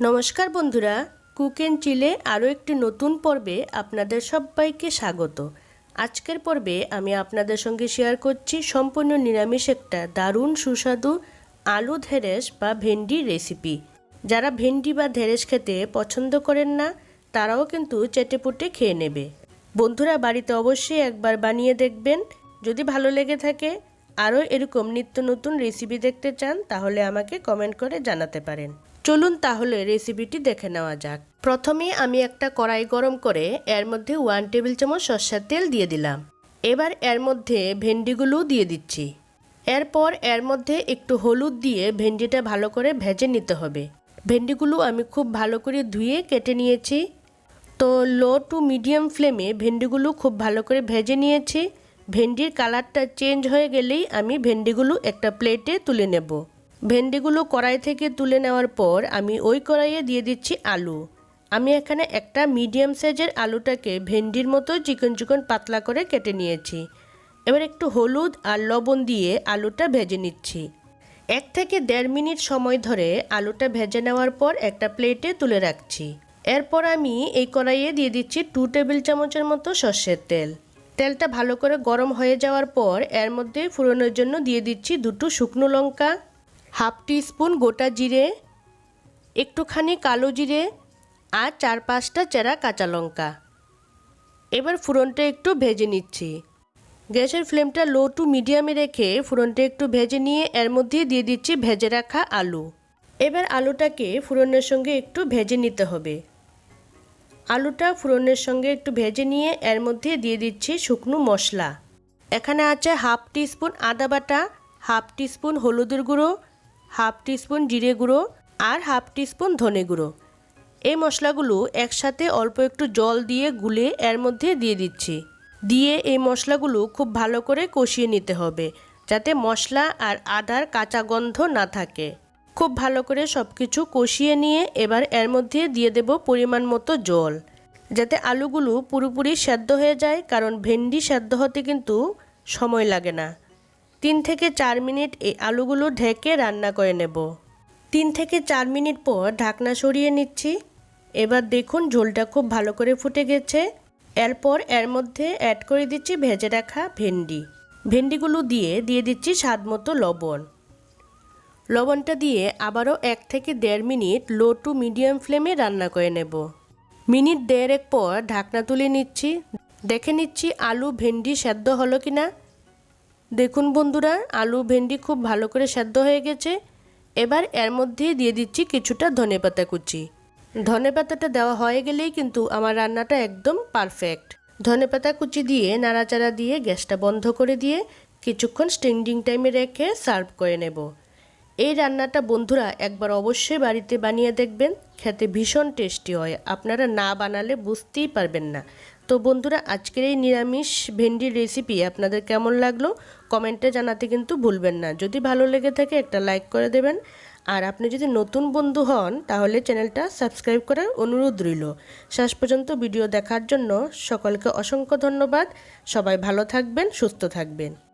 নমস্কার বন্ধুরা, cook and চিলে আরও একটি নতুন পর্বে আপনাদের সবাইকে স্বাগত। আজকের পর্বে আমি আপনাদের সঙ্গে শেয়ার করছি সম্পূর্ণ নিরামিষ একটা দারুণ, সুস্বাদু আলু ধেরেস বা ভেন্ডি রেসিপি। যারা ভেন্ডি বা ধেরেস খেতে পছন্দ করেন না, তারাও কিন্তু চেটেপুটে খেয়ে নেবে। বন্ধুরা, বাড়িতে অবশ্যই একবার বানিয়ে দেখবেন। যদি ভালো লেগে থাকে, আরও এরকম নিত্য নতুন রেসিপি দেখতে চান, তাহলে আমাকে কমেন্ট করে জানাতে পারেন। চলুন তাহলে রেসিপিটি দেখে নেওয়া যাক। প্রথমে আমি একটা কড়াই গরম করে এর মধ্যে ওয়ান টেবিল চামচ সর্ষের তেল দিয়ে দিলাম। এবার এর মধ্যে ভেন্ডিগুলো দিয়ে দিচ্ছি। এরপর এর মধ্যে একটু হলুদ দিয়ে ভেন্ডিটা ভালো করে ভেজে নিতে হবে। ভেন্ডিগুলো আমি খুব ভালো করে ধুয়ে কেটে নিয়েছি। তো লো টু মিডিয়াম ফ্লেমে ভেন্ডিগুলো খুব ভালো করে ভেজে নিয়েছি। ভেন্ডির কালারটা চেঞ্জ হয়ে গেলেই আমি ভেন্ডিগুলো একটা প্লেটে তুলে নেব। ভেন্ডিগুলো কড়াই থেকে তুলে নেওয়ার পর আমি ওই কড়াইয়ে দিয়ে দিচ্ছি আলু। আমি এখানে একটা মিডিয়াম সাইজের আলুটাকে ভেন্ডির মতো চিকন চিকন পাতলা করে কেটে নিয়েছি। এবার একটু হলুদ আর লবণ দিয়ে আলুটা ভেজে নিচ্ছি। এক থেকে দেড় মিনিট সময় ধরে আলুটা ভেজে নেওয়ার পর একটা প্লেটে তুলে রাখছি। এরপর আমি এই কড়াইয়ে দিয়ে দিচ্ছি টু টেবিল চামচের মতো সর্ষের তেল। তেলটা ভালো করে গরম হয়ে যাওয়ার পর এর মধ্যে ফুরনের জন্য দিয়ে দিচ্ছি দুটো শুকনো লঙ্কা হাফ টি স্পুন গোটা জিরে, একটুখানি কালো জিরে আর চার পাঁচটা চেরা কাঁচা লঙ্কা। এবার ফুরনটা একটু ভেজে নিচ্ছি। গ্যাসের ফ্লেমটা লো টু মিডিয়ামে রেখে ফুরনটা একটু ভেজে নিয়ে এর মধ্যে দিয়ে দিচ্ছি ভেজে রাখা আলু। এবার আলুটাকে ফুরনের সঙ্গে একটু ভেজে নিতে হবে। আলুটা ফুরনের সঙ্গে একটু ভেজে নিয়ে এর মধ্যে দিয়ে দিচ্ছি শুকনো মশলা। এখানে আছে হাফ টিস্পুন আদা বাটা, হাফ টিস্পুন হলুদের গুঁড়ো হাফ টিস্পুন জিরে গুঁড়ো আর হাফ টিস্পুন ধনে গুঁড়ো। এই মশলাগুলো একসাথে অল্প একটু জল দিয়ে গুলে এর মধ্যে দিয়ে দিচ্ছি। দিয়ে এই মশলাগুলো খুব ভালো করে কষিয়ে নিতে হবে, যাতে মশলা আর আদার কাঁচা গন্ধ না থাকে। খুব ভালো করে সব কিছু কষিয়ে নিয়ে এবার এর মধ্যে দিয়ে দেব পরিমাণ মতো জল, যাতে আলুগুলো পুরোপুরি সেদ্ধ হয়ে যায়, কারণ ভেন্ডি সেদ্ধ হতে কিন্তু সময় লাগে না। তিন থেকে চার মিনিট এই আলুগুলো ঢেকে রান্না করে নেব। তিন থেকে চার মিনিট পর ঢাকনা সরিয়ে নিচ্ছি। এবার দেখুন ঝোলটা খুব ভালো করে ফুটে গেছে। এরপর এর মধ্যে অ্যাড করে দিচ্ছি ভেজে রাখা ভেন্ডি। ভেন্ডিগুলো দিয়ে দিয়ে দিচ্ছি স্বাদ মতো লবণ। লবণটা দিয়ে আবারও এক থেকে দেড় মিনিট লো টু মিডিয়াম ফ্লেমে রান্না করে নেব। মিনিট দেড়েক পর ঢাকনা তুলে নিচ্ছি। দেখে নিচ্ছি আলু ভেন্ডি সেদ্ধ হলো কি না দেখুন বন্ধুরা, আলু, ভেন্ডি খুব ভালো করে সেদ্ধ হয়ে গেছে। এবার এর মধ্যে দিয়ে দিচ্ছি কিছুটা ধনে পাতা কুচি। ধনে পাতাটা দেওয়া হয়ে গেলেই কিন্তু আমার রান্নাটা একদম পারফেক্ট। ধনে পাতা কুচি দিয়ে নাড়াচাড়া দিয়ে গ্যাসটা বন্ধ করে দিয়ে কিছুক্ষণ স্ট্যান্ডিং টাইমে রেখে সার্ভ করে নেব। এই রান্নাটা বন্ধুরা একবার অবশ্যই বাড়িতে বানিয়ে দেখবেন, খেতে ভীষণ টেস্টি হয়। আপনারা না বানালে বুঝতেই পারবেন না। তো বন্ধুরা, আজকের এই নিরামিষ ভেন্ডির রেসিপি আপনাদের কেমন লাগল? কমেন্টে জানাতে কিন্তু ভুলবেন না। যদি ভালো লেগে থাকে একটা লাইক করে দেবেন। আর আপনি যদি নতুন বন্ধু হন, তাহলে চ্যানেলটা সাবস্ক্রাইব করার অনুরোধ রইল। শেষ পর্যন্ত ভিডিও দেখার জন্য সকলকে অসংখ্য ধন্যবাদ। সবাই ভালো থাকবেন, সুস্থ থাকবেন।